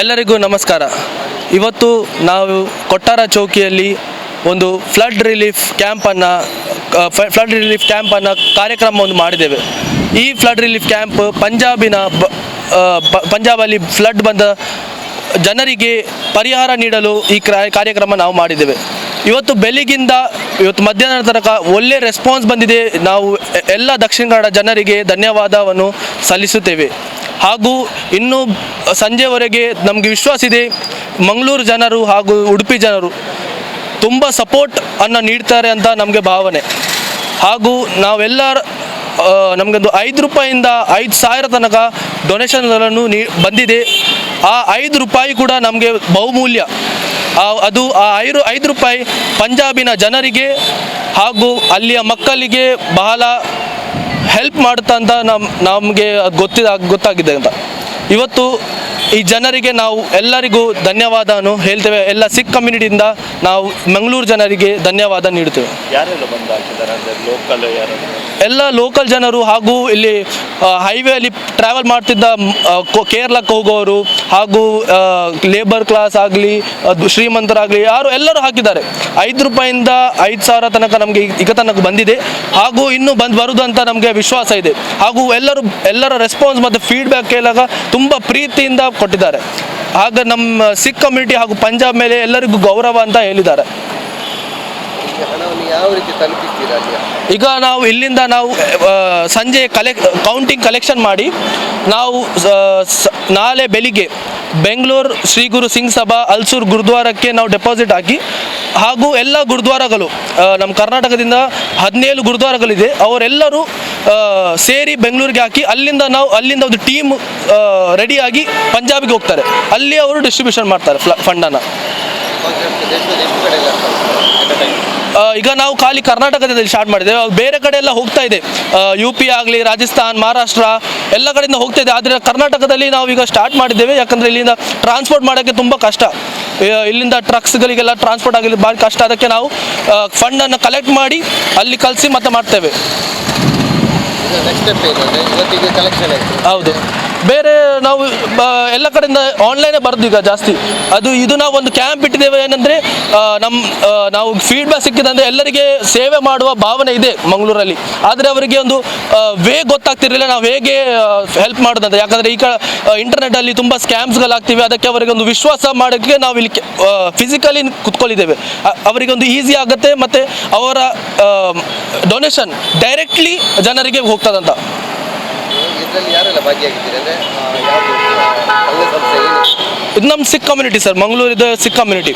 ಎಲ್ಲರಿಗೂ ನಮಸ್ಕಾರ. ಇವತ್ತು ನಾವು ಕೊಟ್ಟಾರ ಚೌಕಿಯಲ್ಲಿ ಒಂದು ಫ್ಲಡ್ ರಿಲೀಫ್ ಕ್ಯಾಂಪನ್ನು ಫ್ಲಡ್ ರಿಲೀಫ್ ಕ್ಯಾಂಪನ್ನು ಕಾರ್ಯಕ್ರಮವನ್ನು ಮಾಡಿದ್ದೇವೆ. ಈ ಫ್ಲಡ್ ರಿಲೀಫ್ ಕ್ಯಾಂಪ್ ಪಂಜಾಬಿನ ಪಂಜಾಬಲ್ಲಿ ಫ್ಲಡ್ ಬಂದ ಜನರಿಗೆ ಪರಿಹಾರ ನೀಡಲು ಈ ಕ್ರ- ಕಾರ್ಯಕ್ರಮ ನಾವು ಮಾಡಿದ್ದೇವೆ. ಇವತ್ತು ಬೆಳಿಗಿಂದ ಇವತ್ತು ಮಧ್ಯಾಹ್ನ ತನಕ ಒಳ್ಳೆ ರೆಸ್ಪಾನ್ಸ್ ಬಂದಿದೆ. ನಾವು ಎಲ್ಲ ದಕ್ಷಿಣ ಕನ್ನಡ ಜನರಿಗೆ ಧನ್ಯವಾದವನ್ನು ಸಲ್ಲಿಸುತ್ತೇವೆ. ಹಾಗೂ ಇನ್ನೂ ಸಂಜೆವರೆಗೆ ನಮಗೆ ವಿಶ್ವಾಸ ಇದೆ. ಮಂಗಳೂರು ಜನರು ಹಾಗೂ ಉಡುಪಿ ಜನರು ತುಂಬ ಸಪೋರ್ಟ್ ಅನ್ನು ನೀಡ್ತಾರೆ ಅಂತ ನಮಗೆ ಭಾವನೆ. ಹಾಗೂ ನಾವೆಲ್ಲ ನಮಗೊಂದು ಐದು ರೂಪಾಯಿಂದ ಐದು ಸಾವಿರ ತನಕ ಡೊನೇಷನ್ಗಳನ್ನು ನೀ, ಬಂದಿದೆ. ಆ ಐದು ರೂಪಾಯಿ ಕೂಡ ನಮಗೆ ಬಹುಮೂಲ್ಯ. ಅದು ಆ ಐರು, ಐದು ರೂಪಾಯಿ ಪಂಜಾಬಿನ ಜನರಿಗೆ ಹಾಗೂ ಅಲ್ಲಿಯ ಮಕ್ಕಳಿಗೆ ಬಹಳ ಹೆಲ್ಪ್ ಮಾಡುತ್ತಾ ಅಂತ ನಮ್ಮ ನಮಗೆ ಗೊತ್ತಿದ, ಗೊತ್ತಾಗಿದೆ ಅಂತ. ಇವತ್ತು ಈ ಜನರಿಗೆ ನಾವು ಎಲ್ಲರಿಗೂ ಧನ್ಯವಾದನು ಹೇಳ್ತೇವೆ. ಎಲ್ಲ ಸಿಖ್ ಕಮ್ಯುನಿಟಿಯಿಂದ ನಾವು ಮಂಗಳೂರು ಜನರಿಗೆ ಧನ್ಯವಾದ ನೀಡುತ್ತೇವೆ. ಎಲ್ಲ ಲೋಕಲ್ ಜನರು ಹಾಗೂ ಇಲ್ಲಿ ಹೈವೇ ಅಲ್ಲಿ ಟ್ರಾವೆಲ್ ಮಾಡ್ತಿದ್ದ ಕೇರಳಕ್ಕೆ ಹೋಗೋರು ಹಾಗೂ ಲೇಬರ್ ಕ್ಲಾಸ್ ಆಗಲಿ ಶ್ರೀಮಂತರಾಗಲಿ ಯಾರು ಎಲ್ಲರೂ ಹಾಕಿದ್ದಾರೆ. ಐದು ರೂಪಾಯಿಂದ ಐದು ಸಾವಿರ ತನಕ ನಮಗೆ ಈಗ ತನಕ ಬಂದಿದೆ. ಹಾಗೂ ಇನ್ನೂ ಬಂದು ಬರುದು ಅಂತ ನಮಗೆ ವಿಶ್ವಾಸ ಇದೆ. ಹಾಗೂ ಎಲ್ಲರೂ ಎಲ್ಲರ ರೆಸ್ಪಾನ್ಸ್ ಮತ್ತು ಫೀಡ್ಬ್ಯಾಕ್ ಕೇಳಾಗ ತುಂಬ ಪ್ರೀತಿಯಿಂದ ಕೊಟ್ಟಿದ್ದಾರೆ. ಆಗ ನಮ್ಮ ಸಿಖ್ ಕಮ್ಯುನಿಟಿ ಹಾಗೂ ಪಂಜಾಬ್ ಮೇಲೆ ಎಲ್ಲರಿಗೂ ಗೌರವ ಅಂತ ಹೇಳಿದ್ದಾರೆ. ಈಗ ನಾವು ಇಲ್ಲಿಂದ ನಾವು ಸಂಜೆ ಕಲೆಕ್ ಕೌಂಟಿಂಗ್ ಕಲೆಕ್ಷನ್ ಮಾಡಿ, ನಾವು ನಾಳೆ ಬೆಳಿಗ್ಗೆ ಬೆಂಗಳೂರು ಶ್ರೀ ಗುರು ಸಿಂಗ್ ಸಭಾ, ಅಲ್ಸೂರ್ ಗುರುದ್ವಾರಕ್ಕೆ ನಾವು ಡೆಪಾಸಿಟ್ ಹಾಕಿ, ಹಾಗೂ ಎಲ್ಲ ಗುರುದ್ವಾರಗಳು ನಮ್ಮ ಕರ್ನಾಟಕದಿಂದ ಹದಿನೇಳು ಗುರುದ್ವಾರಗಳಿದೆ, ಅವರೆಲ್ಲರೂ ಸೇರಿ ಬೆಂಗಳೂರಿಗೆ ಹಾಕಿ ಅಲ್ಲಿಂದ ನಾವು, ಅಲ್ಲಿಂದ ಒಂದು ಟೀಮ್ ರೆಡಿಯಾಗಿ ಪಂಜಾಬಿಗೆ ಹೋಗ್ತಾರೆ. ಅಲ್ಲಿ ಅವರು ಡಿಸ್ಟ್ರಿಬ್ಯೂಷನ್ ಮಾಡ್ತಾರೆ ಫಂಡನ್ನು ಈಗ ನಾವು ಖಾಲಿ ಕರ್ನಾಟಕದಲ್ಲಿ ಸ್ಟಾರ್ಟ್ ಮಾಡಿದ್ದೇವೆ. ಬೇರೆ ಕಡೆ ಎಲ್ಲ ಹೋಗ್ತಾ ಇದೆ. ಯು ಪಿ ಆಗಲಿ, ರಾಜಸ್ಥಾನ್, ಮಹಾರಾಷ್ಟ್ರ, ಎಲ್ಲ ಕಡೆಯಿಂದ ಹೋಗ್ತಾ ಇದೆ. ಆದರೆ ಕರ್ನಾಟಕದಲ್ಲಿ ನಾವು ಈಗ ಸ್ಟಾರ್ಟ್ ಮಾಡಿದ್ದೇವೆ. ಯಾಕಂದರೆ ಇಲ್ಲಿಂದ ಟ್ರಾನ್ಸ್ಪೋರ್ಟ್ ಮಾಡೋಕ್ಕೆ ತುಂಬ ಕಷ್ಟ. ಇಲ್ಲಿಂದ ಟ್ರಕ್ಸ್ಗಳಿಗೆಲ್ಲ ಟ್ರಾನ್ಸ್ಪೋರ್ಟ್ ಆಗಲಿ ಭಾಳ ಕಷ್ಟ. ಅದಕ್ಕೆ ನಾವು ಫಂಡನ್ನು ಕಲೆಕ್ಟ್ ಮಾಡಿ ಅಲ್ಲಿ ಕಲಸಿ ಮತ್ತೆ ಮಾಡ್ತೇವೆ. ನೆಕ್ಸ್ಟ್ ಸ್ಟೆಪ್ ಇವತ್ತಿಗೆ ಕಲೆಕ್ಷನ್ ಆಯಿತು. ಹೌದು. ಬೇರೆ ನಾವು ಎಲ್ಲ ಕಡೆಯಿಂದ ಆನ್ಲೈನೇ ಬರೋದು ಈಗ ಜಾಸ್ತಿ. ಅದು, ಇದು ನಾವು ಒಂದು ಕ್ಯಾಂಪ್ ಇಟ್ಟಿದ್ದೇವೆ ಏನಂದರೆ ನಮ್ಮ ನಾವು ಫೀಡ್ಬ್ಯಾಕ್ ಸಿಕ್ಕಿದಂದರೆ ಎಲ್ಲರಿಗೆ ಸೇವೆ ಮಾಡುವ ಭಾವನೆ ಇದೆ ಮಂಗಳೂರಲ್ಲಿ. ಆದರೆ ಅವರಿಗೆ ಒಂದು ವೇ ಗೊತ್ತಾಗ್ತಿರಲಿಲ್ಲ ನಾವು ಹೇಗೆ ಹೆಲ್ಪ್ ಮಾಡೋದಂತ. ಯಾಕಂದರೆ ಈಗ ಇಂಟರ್ನೆಟ್ಟಲ್ಲಿ ತುಂಬ ಸ್ಕ್ಯಾಮ್ಸ್ಗಳಾಗ್ತಿವೆ ಅದಕ್ಕೆ ಅವರಿಗೆ ಒಂದು ವಿಶ್ವಾಸ ಮಾಡೋಕ್ಕೆ ನಾವು ಇಲ್ಲಿ ಫಿಸಿಕಲಿ ಕುತ್ಕೊಳ್ಳಿದ್ದೇವೆ ಅ- ಅವರಿಗೆ ಒಂದು ಈಸಿ ಆಗುತ್ತೆ ಮತ್ತು ಅವರ ಡೊನೇಷನ್ ಡೈರೆಕ್ಟ್ಲಿ ಜನರಿಗೆ ಹೋಗ್ತದಂತ. ಇದರಲ್ಲಿ ಯಾರೆಲ್ಲ ಭಾಗಿಯಾಗಿದ್ದೀರಿ? ಅಂದರೆ ಯಾವುದು ಸಂಘ ಸಂಸ್ಥೆ ಏನು? ಇದು ನಮ್ಮ ಸಿಖ್ ಕಮ್ಯುನಿಟಿ ಸರ್ ಮಂಗಳೂರಿದ ಸಿಖ್ ಕಮ್ಯುನಿಟಿ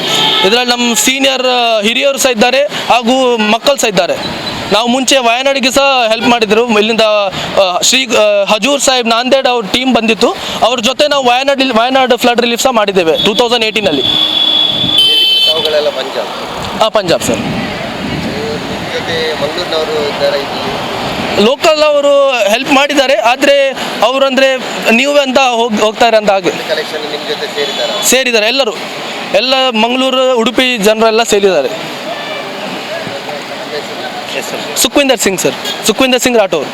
ಇದರಲ್ಲಿ ನಮ್ಮ ಸೀನಿಯರ್ ಹಿರಿಯರು ಸಹ ಇದ್ದಾರೆ ಹಾಗೂ ಮಕ್ಕಳು ಸಹ ಇದ್ದಾರೆ. ನಾವು ಮುಂಚೆ ವಯನಾಡಿಗೆ ಸಹ ಹೆಲ್ಪ್ ಮಾಡಿದ್ರು. ಇಲ್ಲಿಂದ ಶ್ರೀ ಹಜೂರ್ ಸಾಹೇಬ್ ನಾಂದೇಡ್ ಅವ್ರ ಟೀಮ್ ಬಂದಿತ್ತು. ಅವ್ರ ಜೊತೆ ನಾವು ವಯನಾಡ್ ವಯನಾಡ್ ಫ್ಲಡ್ ರಿಲೀಫ್ ಸಹ ಮಾಡಿದ್ದೇವೆ ಟೂ ತೌಸಂಡ್ ಏಯ್ಟೀನಲ್ಲಿ ಪಂಜಾಬ್? ಹಾಂ ಪಂಜಾಬ್ ಸರ್ ಜೊತೆ ಮಂಗಳೂರಿನವರು ಇದ್ದಾರೆ ಇಲ್ಲಿ? ಲೋಕಲ್ ಅವರು ಹೆಲ್ಪ್ ಮಾಡಿದ್ದಾರೆ ಆದರೆ ಅವರಂದರೆ ನೀವೇ ಅಂತ ಹೋಗಿ ಹೋಗ್ತಾರೆ ಅಂತ ಹಾಗೆ ಸೇರಿದ್ದಾರೆ? ಎಲ್ಲರು ಎಲ್ಲರೂ. ಎಲ್ಲ ಮಂಗಳೂರು ಉಡುಪಿ ಜನರೆಲ್ಲ ಸೇರಿದ್ದಾರೆ. ಸುಖವಿಂದರ್ ಸಿಂಗ್ ಸರ್. ಸುಖವಿಂದರ್ ಸಿಂಗ್ ರಾಠೋರ್